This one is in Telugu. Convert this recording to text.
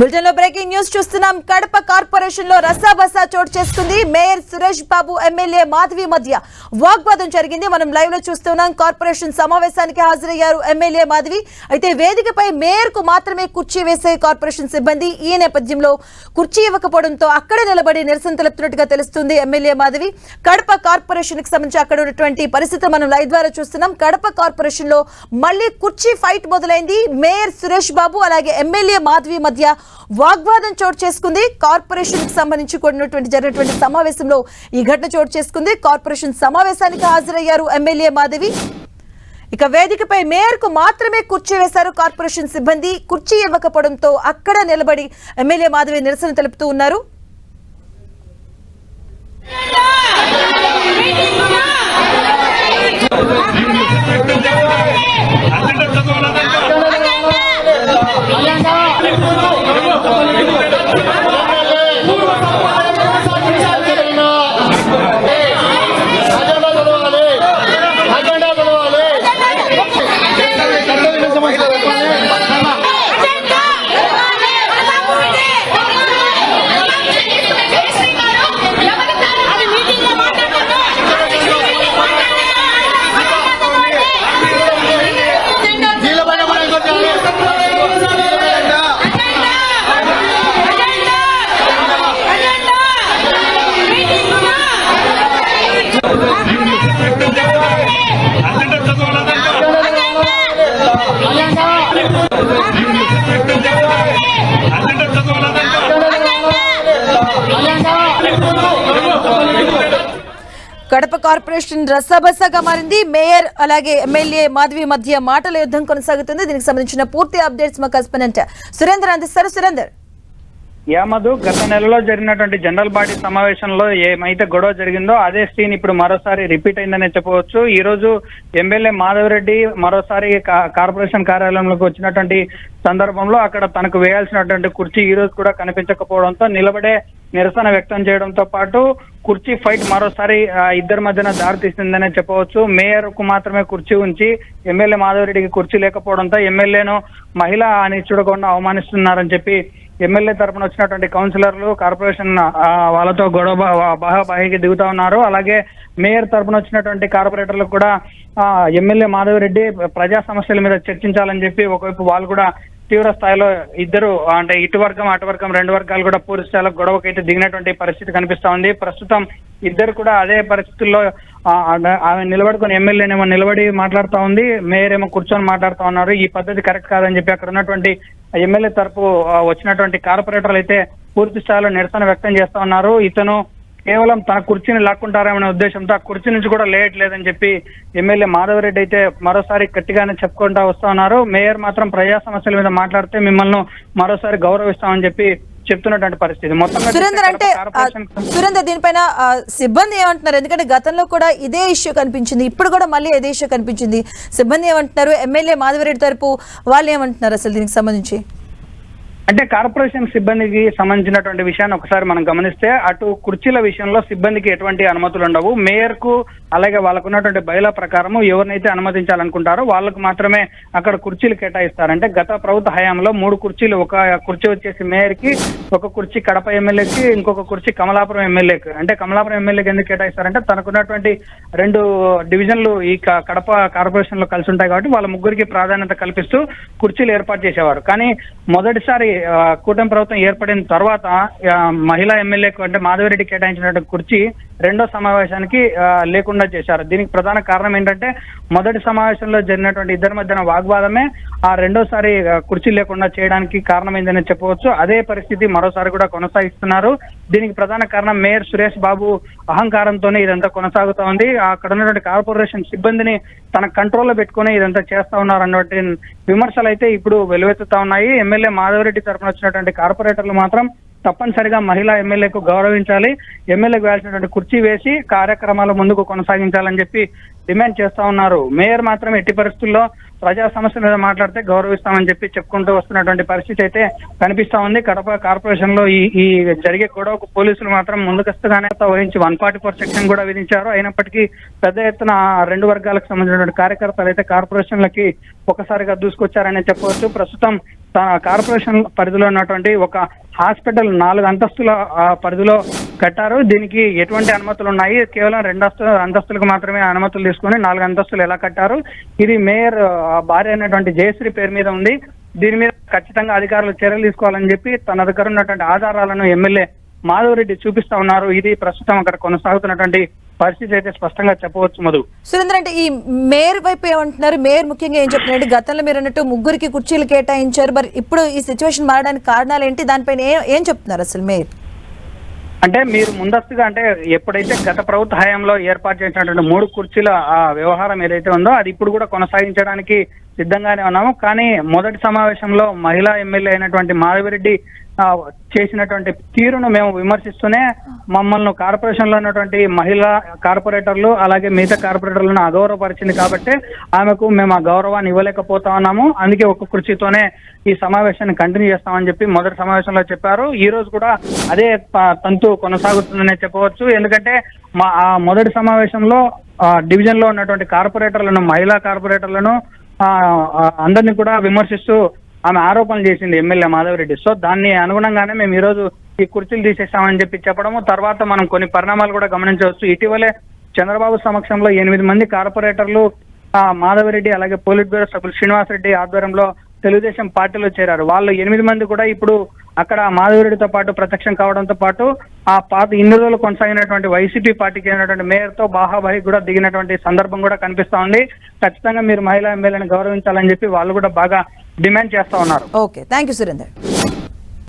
బులెటిన్లో బ్రేకింగ్ న్యూస్ చూస్తున్నాం. కడప కార్పొరేషన్లో రసాబసా చోటు చేసుకుంది. మేయర్ సురేష్ బాబు ఎమ్మెల్యే మాధవి మధ్య వాగ్వాదం జరిగింది. మనం లైవ్లో చూస్తున్నాం. కార్పొరేషన్ సమావేశానికి హాజరయ్యారు ఎమ్మెల్యే మాధవి. అయితే వేదికపై మేయర్కు మాత్రమే కుర్చీ వేసే కార్పొరేషన్ సిబ్బంది ఈ నేపథ్యంలో కుర్చీ ఇవ్వకపోవడంతో అక్కడే నిలబడి నిరసన తెలుపుతున్నట్టుగా తెలుస్తుంది ఎమ్మెల్యే మాధవి. కడప కార్పొరేషన్కి సంబంధించి అక్కడ ఉన్నటువంటి పరిస్థితి మనం లైవ్ ద్వారా చూస్తున్నాం. కడప కార్పొరేషన్లో మళ్ళీ కుర్చీ ఫైట్ మొదలైంది. మేయర్ సురేష్ బాబు అలాగే ఎమ్మెల్యే మాధవి మధ్య వాగ్వాదం చోటు చేసుకుంది. కార్పొరేషన్కి సంబంధించి కూడినటువంటి జరిగినటువంటి సమావేశంలో ఈ ఘటన చోటు చేసుకుంది. కార్పొరేషన్ సమావేశానికి హాజరయ్యారు ఎమ్మెల్యే మాధవి. ఇక వేదికపై మేయర్కు మాత్రమే కుర్చీ వేశారు కార్పొరేషన్ సిబ్బంది. కుర్చీ ఇవ్వకపోవడంతో అక్కడ నిలబడి ఎమ్మెల్యే మాధవి నిరసన తెలుపుతూ ఉన్నారు. కడప కార్పొరేషన్ రసాబసాగా మారింది. మేయర్ అలాగే ఎమ్మెల్యే మాధవి మధ్య మాటల యుద్ధం కొనసాగుతుంది. దీనికి సంబంధించిన పూర్తి అప్డేట్స్ మా కరెస్పాండెంట్ సురేందర్ అందిస్తారు. సురేందర్. యామదు గత నెలలో జరిగినటువంటి జనరల్ బాడీ సమావేశంలో ఏమైతే గొడవ జరిగిందో అదే సీన్ ఇప్పుడు మరోసారి రిపీట్ అయిందనే చెప్పవచ్చు. ఈ రోజు ఎమ్మెల్యే మాధవరెడ్డి మరోసారి కార్పొరేషన్ కార్యాలయంలోకి వచ్చినటువంటి సందర్భంలో అక్కడ తనకు వేయాల్సినటువంటి కుర్చీ ఈ రోజు కూడా కనిపించకపోవడంతో నిలబడే నిరసన వ్యక్తం చేయడంతో పాటు కుర్చీ ఫైట్ మరోసారి ఇద్దరి మధ్యన దారితీసిందనే చెప్పవచ్చు. మేయర్కు మాత్రమే కుర్చీ ఉంచి ఎమ్మెల్యే మాధవరెడ్డికి కుర్చీ లేకపోవడంతో ఎమ్మెల్యేను మహిళ అని చూడకుండా అవమానిస్తున్నారని చెప్పి ఎమ్మెల్యే తరపున వచ్చినటువంటి కౌన్సిలర్లు కార్పొరేషన్ వాళ్ళతో గొడవ బా- బాహాబాహికి దిగుతా ఉన్నారు. అలాగే మేయర్ తరపున వచ్చినటువంటి కార్పొరేటర్లు కూడా ఎమ్మెల్యే మాధవరెడ్డి ప్రజా సమస్యల మీద చర్చించాలని చెప్పి ఒకవైపు వాళ్ళు కూడా తీవ్ర స్థాయిలో ఇద్దరు అంటే ఇటు వర్గం అటు వర్గం రెండు వర్గాలు కూడా పూర్తి స్థాయిలో గొడవకైతే దిగినటువంటి పరిస్థితి కనిపిస్తా ఉంది. ప్రస్తుతం ఇద్దరు కూడా అదే పరిస్థితుల్లో ఆమె నిలబడుకొని ఎమ్మెల్యేనేమో నిలబడి మాట్లాడుతా ఉంది మేయర్ ఏమో కూర్చొని మాట్లాడుతా ఉన్నారు ఈ పద్ధతి కరెక్ట్ కాదని చెప్పి అక్కడ ఉన్నటువంటి ఎమ్మెల్యే తరపు వచ్చినటువంటి కార్పొరేటర్లు అయితే పూర్తి స్థాయిలో నిరసన వ్యక్తం చేస్తా ఉన్నారు. ఇతను కేవలం తన కుర్చీని లాక్కుంటారేమనే ఉద్దేశంతో ఆ కుర్చీ నుంచి కూడా లేయట్లేదని చెప్పి ఎమ్మెల్యే మాధవరెడ్డి అయితే మరోసారి గట్టిగానే చెప్పుకుంటా వస్తా ఉన్నారు. మేయర్ మాత్రం ప్రజా సమస్యల మీద మాట్లాడితే మిమ్మల్ని మరోసారి గౌరవిస్తామని చెప్పి చెప్తున్నటువంటి పరిస్థితి. మొత్తం సురేందర్ అంటే సురేందర్ దీనిపైన సిబ్బంది ఏమంటున్నారు? ఎందుకంటే గతంలో కూడా ఇదే ఇష్యూ కనిపించింది. ఇప్పుడు కూడా మళ్ళీ ఇదే ఇష్యూ కనిపించింది. సిబ్బంది ఏమంటున్నారు? ఎమ్మెల్యే మాధవరెడ్డి తరపు వాళ్ళు ఏమంటున్నారు అసలు దీనికి సంబంధించి? అంటే కార్పొరేషన్ సిబ్బందికి సంబంధించినటువంటి విషయాన్ని ఒకసారి మనం గమనిస్తే అటు కుర్చీల విషయంలో సిబ్బందికి ఎటువంటి అనుమతులు ఉండవు. మేయర్కు అలాగే వాళ్ళకున్నటువంటి బయల బయలా ప్రకారం ఎవరినైతే అనుమతించాలనుకుంటారో వాళ్ళకు మాత్రమే అక్కడ కుర్చీలు కేటాయిస్తారంటే గత ప్రభుత్వ హయాంలో మూడు కుర్చీలు ఒక కుర్చీ వచ్చేసి మేయర్కి ఒక కుర్చీ కడప ఎమ్మెల్యేకి ఇంకొక కుర్చీ కమలాపురం ఎమ్మెల్యేకి. అంటే కమలాపురం ఎమ్మెల్యేకి ఎందుకు కేటాయిస్తారంటే తనకున్నటువంటి రెండు డివిజన్లు ఈ కడప కార్పొరేషన్లో కలిసి ఉంటాయి కాబట్టి వాళ్ళ ముగ్గురికి ప్రాధాన్యత కల్పిస్తూ కుర్చీలు ఏర్పాటు చేసేవారు. కానీ మొదటిసారి కూటమి ప్రభుత్వం ఏర్పడిన తర్వాత మహిళా ఎమ్మెల్యేకు అంటే మాధవిరెడ్డి కేటాయించినటువంటి కుర్చీ రెండో సమావేశానికి లేకుండా చేశారు. దీనికి ప్రధాన కారణం ఏంటంటే మొదటి సమావేశంలో జరిగినటువంటి ఇద్దరి మధ్యన వాగ్వాదమే ఆ రెండోసారి కుర్చీ లేకుండా చేయడానికి కారణమైందని చెప్పవచ్చు. అదే పరిస్థితి మరోసారి కూడా కొనసాగిస్తున్నారు. దీనికి ప్రధాన కారణం మేయర్ సురేష్ బాబు అహంకారంతోనే ఇదంతా కొనసాగుతా ఉంది. అక్కడ ఉన్నటువంటి కార్పొరేషన్ సిబ్బందిని తన కంట్రోల్లో పెట్టుకుని ఇదంతా చేస్తా ఉన్నారు అన్నటువంటి విమర్శలు అయితే ఇప్పుడు వెలువెత్తుతా ఉన్నాయి. ఎమ్మెల్యే మాధవరెడ్డి తరపున వచ్చినటువంటి కార్పొరేటర్లు మాత్రం తప్పనిసరిగా మహిళా ఎమ్మెల్యేకు గౌరవించాలి. ఎమ్మెల్యేకు వేయాల్సినటువంటి కుర్చీ వేసి కార్యక్రమాలు ముందుకు కొనసాగించాలని చెప్పి డిమాండ్ చేస్తా ఉన్నారు. మేయర్ మాత్రం ఎట్టి పరిస్థితుల్లో ప్రజా సమస్యల మీద మాట్లాడితే గౌరవిస్తామని చెప్పి చెప్పుకుంటూ వస్తున్నటువంటి పరిస్థితి అయితే కనిపిస్తా ఉంది. కడప కార్పొరేషన్లో ఈ ఈ జరిగే గొడవకు పోలీసులు మాత్రం ముందుకస్తుగానే వహించి వన్ ఫార్టీ ఫోర్ సెక్షన్ కూడా విధించారు. అయినప్పటికీ పెద్ద ఎత్తున ఆ రెండు వర్గాలకు సంబంధించినటువంటి కార్యకర్తలు అయితే కార్పొరేషన్లకి ఒకసారిగా దూసుకొచ్చారనే చెప్పవచ్చు. ప్రస్తుతం తన కార్పొరేషన్ పరిధిలో ఉన్నటువంటి ఒక హాస్పిటల్ నాలుగు అంతస్తుల పరిధిలో కట్టారు. దీనికి ఎటువంటి అనుమతులు ఉన్నాయి? కేవలం రెండు అస్తు అంతస్తులకు మాత్రమే అనుమతులు తీసుకొని నాలుగు అంతస్తులు ఎలా కట్టారు? ఇది మేయర్ భార్య అయినటువంటి జయశ్రీ పేరు మీద ఉంది. దీని మీద ఖచ్చితంగా అధికారులు చర్యలు తీసుకోవాలని చెప్పి తన దగ్గర ఉన్నటువంటి ఆధారాలను ఎమ్మెల్యే మాధవరెడ్డి చూపిస్తా ఉన్నారు. ఇది ప్రస్తుతం అక్కడ కొనసాగుతున్నటువంటి పరిస్థితి అయితే స్పష్టంగా చెప్పవచ్చు మధు. సురేంద్ర అంటే ఈ మేయర్ వైపు ఏమంటున్నారు? మేయర్ ముఖ్యంగా ఏం చెప్తున్నారంటే గతంలో మీరు అన్నట్టు ముగ్గురికి కుర్చీలు కేటాయించారు మరి ఇప్పుడు ఈ సిచ్యువేషన్ మారడానికి కారణాలు ఏంటి? దానిపైన ఏం చెప్తున్నారు అసలు మేయర్? అంటే మీరు ముందస్తుగా అంటే ఎప్పుడైతే గత ప్రభుత్వ హయాంలో ఏర్పాటు చేసినటువంటి మూడు కుర్చీల ఆ వ్యవహారం ఏదైతే ఉందో అది ఇప్పుడు కూడా కొనసాగించడానికి సిద్ధంగానే ఉన్నాము. కానీ మొదటి సమావేశంలో మహిళా ఎమ్మెల్యే అయినటువంటి మాధవిరెడ్డి చేసినటువంటి తీరును మేము విమర్శిస్తూనే మమ్మల్ని కార్పొరేషన్లో ఉన్నటువంటి మహిళా కార్పొరేటర్లు అలాగే మిగతా కార్పొరేటర్లను అగౌరవపరిచింది కాబట్టి ఆమెకు మేము ఆ గౌరవాన్ని ఇవ్వలేకపోతా ఉన్నాము. అందుకే ఒక కృషితోనే ఈ సమావేశాన్ని కంటిన్యూ చేస్తామని చెప్పి మొదటి సమావేశంలో చెప్పారు. ఈ రోజు కూడా అదే ప- తంతు కొనసాగుతుందనే చెప్పవచ్చు. ఎందుకంటే మా ఆ మొదటి సమావేశంలో డివిజన్లో ఉన్నటువంటి కార్పొరేటర్లను మహిళా కార్పొరేటర్లను అందరినీ కూడా విమర్శిస్తూ ఆమె ఆరోపణలు చేసింది ఎమ్మెల్యే మాధవరెడ్డి. సో దాన్ని అనుగుణంగానే మేము ఈ రోజు ఈ కుర్చీలు తీసేస్తామని చెప్పి చెప్పడము. తర్వాత మనం కొన్ని పరిణామాలు కూడా గమనించవచ్చు. ఇటీవలే చంద్రబాబు సమక్షంలో ఎనిమిది మంది కార్పొరేటర్లు ఆ, మాధవరెడ్డి అలాగే పోలిట్ బ్యూరో సభ్యులు శ్రీనివాసరెడ్డి ఆధ్వర్యంలో తెలుగుదేశం పార్టీలో చేరారు. వాళ్ళు ఎనిమిది మంది కూడా ఇప్పుడు అక్కడ మాధవరెడ్డితో పాటు ప్రత్యక్షం కావడంతో పాటు ఆ పాత ఇన్ని రోజులు కొనసాగినటువంటి వైసీపీ పార్టీకి అయినటువంటి మేయర్తో బాహాబాయి కూడా దిగినటువంటి సందర్భం కూడా కనిపిస్తా ఉంది. ఖచ్చితంగా మీరు మహిళా ఎమ్మెల్యేని గౌరవించాలని చెప్పి వాళ్ళు కూడా బాగా డిమాండ్ చేస్తా ఉన్నారు. ఓకే. Thank you Surender.